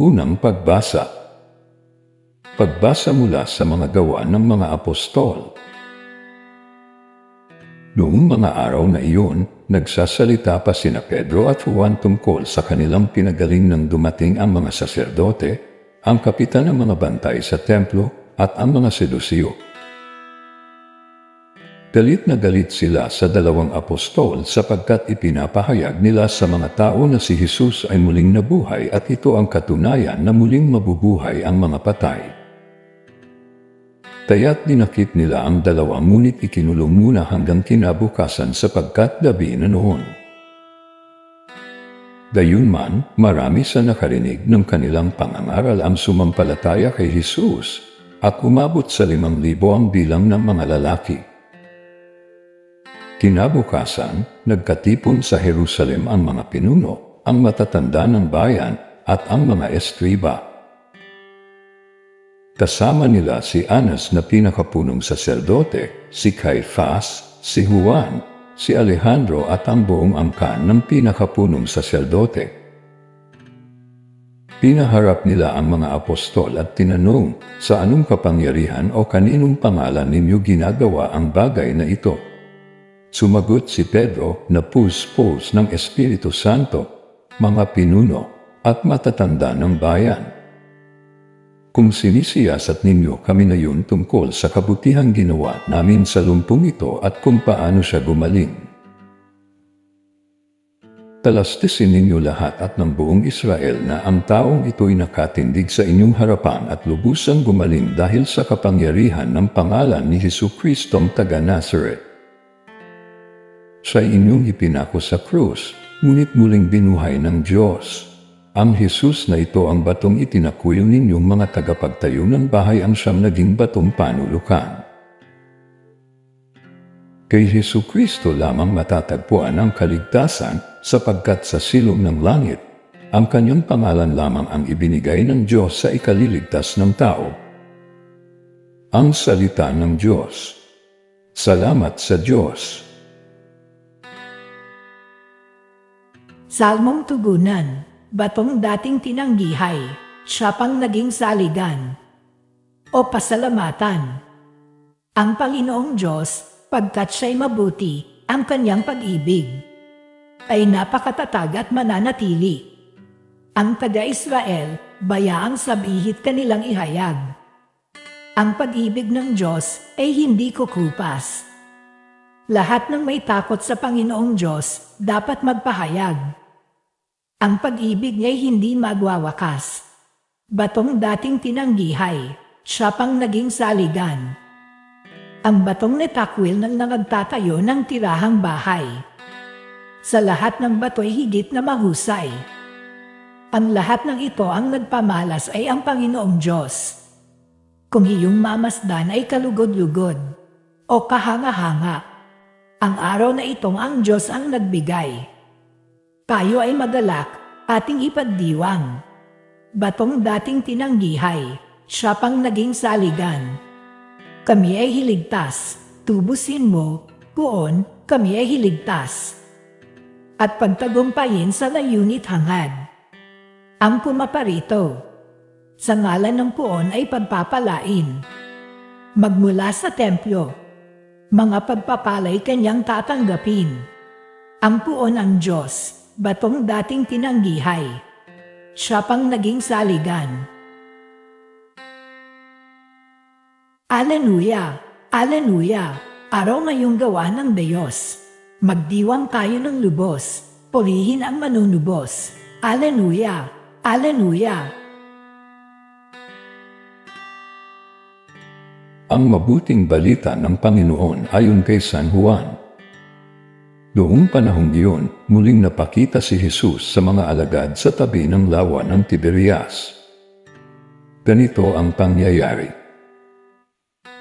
Unang pagbasa. Pagbasa mula sa mga gawa ng mga apostol. Noong mga araw na iyon, nagsasalita pa sina Pedro at Juan tungkol sa kanilang pinagaling nang dumating ang mga saserdote, ang kapitan ng mga bantay sa templo at ang mga sedusyo. Galit na galit sila sa dalawang apostol sapagkat ipinapahayag nila sa mga tao na si Jesus ay muling nabuhay at ito ang katunayan na muling mabubuhay ang mga patay. Kaya't dinakip nila ang dalawa ngunit ikinulong muna hanggang kinabukasan sapagkat gabi na noon. Gayunman, marami sa nakarinig ng kanilang pangangaral ang sumampalataya kay Jesus at umabot sa limang libo ang bilang ng mga lalaki. Kinabukasan, nagkatipon sa Jerusalem ang mga pinuno, ang matatanda ng bayan at ang mga estriba. Kasama nila si Anas na pinakapunong saserdote, si Caiphas, si Juan, si Alejandro at ang buong angkan ng pinakapunong saserdote. Pinaharap nila ang mga apostol at tinanong sa anong kapangyarihan o kaninong pangalan ninyo ginagawa ang bagay na ito. Sumagot si Pedro na puspos ng Espiritu Santo, mga pinuno at matatanda ng bayan. Kung sinisiyasat ninyo kami ngayon tungkol sa kabutihang ginawa namin sa lumpong ito at kung paano siya gumaling. Talastisin ninyo lahat at ng buong Israel na ang taong ito'y nakatindig sa inyong harapan at lubusang gumaling dahil sa kapangyarihan ng pangalan ni Hesu Kristong taga Nazareth sa inyong ipinako sa krus, ngunit muling binuhay ng Diyos. Ang Jesus na ito ang batong itinakuyo ninyong mga tagapagtayo ng bahay ang siyang naging batong panulukan. Kay Hesu Kristo lamang matatagpuan ang kaligtasan sapagkat sa silong ng langit, ang kanyang pangalan lamang ang ibinigay ng Diyos sa ikaliligtas ng tao. Ang salita ng Diyos. Salamat sa Diyos. Salmong Tugunan, batong dating tinanggihay, siya pang naging saligan. O pasalamatan. Ang Panginoong Diyos, pagkat siya'y mabuti, ang kanyang pag-ibig, ay napakatatag at mananatili. Ang taga-Israel, bayaang sabihit kanilang ihayag. Ang pag-ibig ng Diyos ay hindi kukupas. Lahat ng may takot sa Panginoong Diyos dapat magpahayag. Ang pag-ibig niya'y hindi magwawakas. Batong dating tinanggihay, siya pang naging saligan. Ang batong netakwil ng nagtatayo ng tirahang bahay. Sa lahat ng bato'y higit na mahusay. Ang lahat ng ito ang nagpamalas ay ang Panginoong Diyos. Kung iyong mamasdan ay kalugod-lugod o kahanga-hanga, ang araw na itong ang Diyos ang nagbigay tayo ay madalak, ating ipagdiwang. Batong dating tinanggihay, siya pang naging saligan. Kami ay hiligtas, tubusin mo, kuon, kami ay hiligtas. At pagtagumpayin sa layunit hangad. Ang pumaparito, sa ngalan ng puon ay pagpapalain. Magmula sa templo, mga pagpapalay kanyang tatanggapin. Ang puon ang Diyos, batong dating tinanggihay. Siya pang naging saligan. Aleluya! Aleluya! Araw ngayong gawa ng Diyos. Magdiwang tayo ng lubos. Purihin ang manunubos. Aleluya! Aleluya! Ang mabuting balita ng Panginoon ayon kay San Juan. Noong panahong iyon, muling napakita si Jesus sa mga alagad sa tabi ng lawa ng Tiberias. Ganito ang pangyayari.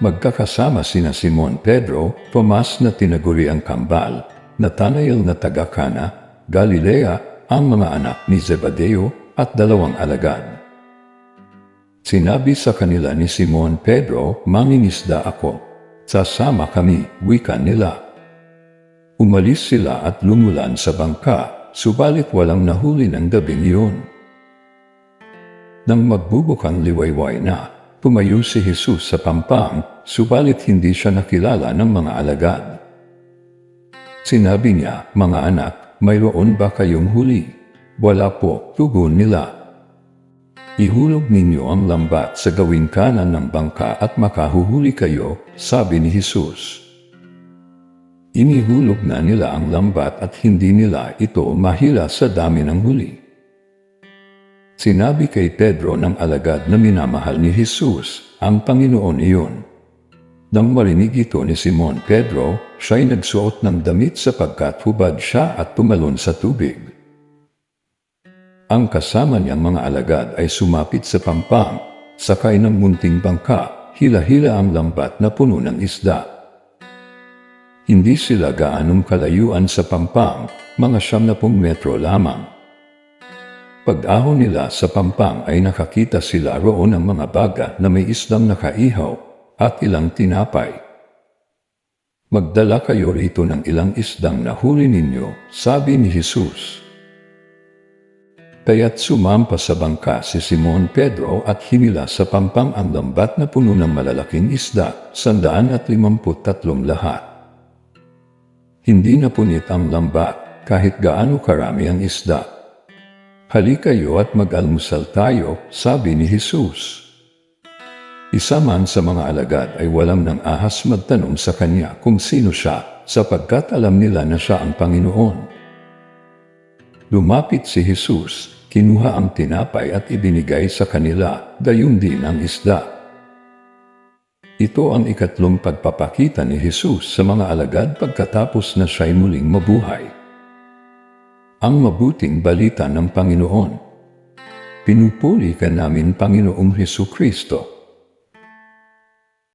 Magkakasama sina Simon Pedro, Tomas na tinaguri ang kambal, Nathanael na taga-Kana, Galilea, ang mga anak ni Zebedeo at dalawang alagad. Sinabi sa kanila ni Simon Pedro, Mangingisda ako. Sasama kami, wika nila. Umalis sila at lumulan sa bangka, subalit walang nahuli ng gabing iyon. Nang magbubukang liwayway na, tumayo si Jesus sa pampang, subalit hindi siya nakilala ng mga alagad. Sinabi niya, mga anak, mayroon ba kayong huli? Wala po, tugon nila. Ihulog ninyo ang lambat sa gawing kanan ng bangka at makahuhuli kayo, sabi ni Jesus. Inihulog na nila ang lambat at hindi nila ito mahila sa dami ng huli. Sinabi kay Pedro ng alagad na minamahal ni Jesus, ang Panginoon iyon. Nang marinig ito ni Simon Pedro, siya'y nagsuot ng damit sapagkat hubad siya at tumalon sa tubig. Ang kasama niyang mga alagad ay sumapit sa pampang, sakay ng munting bangka, hila-hila ang lambat na puno ng isda. Hindi sila gaanong kalayuan sa pampang, mga siyam na pong metro lamang. Pag-ahon nila sa pampang ay nakakita sila roon ng mga baga na may isdang nakaihaw at ilang tinapay. Magdala kayo rito ng ilang isdang nahuli ninyo, sabi ni Jesus. Kaya't sumampa sa bangka si Simon Pedro at hinila sa pampang ang lambat na puno ng malalaking isda, sandaan at limamput tatlong lahat. Hindi na punit ang lambat kahit gaano karami ang isda. Halikayo at mag-almusal tayo, sabi ni Jesus. Isa man sa mga alagad ay walang nang ahas magtanong sa kanya kung sino siya, sapagkat alam nila na siya ang Panginoon. Lumapit si Jesus, kinuha ang tinapay at ibinigay sa kanila, gayon din ang isda. Ito ang ikatlong pagpapakita ni Jesus sa mga alagad pagkatapos na siya'y muling mabuhay. Ang mabuting balita ng Panginoon. Pinupuli ka namin, Panginoong Heso Kristo,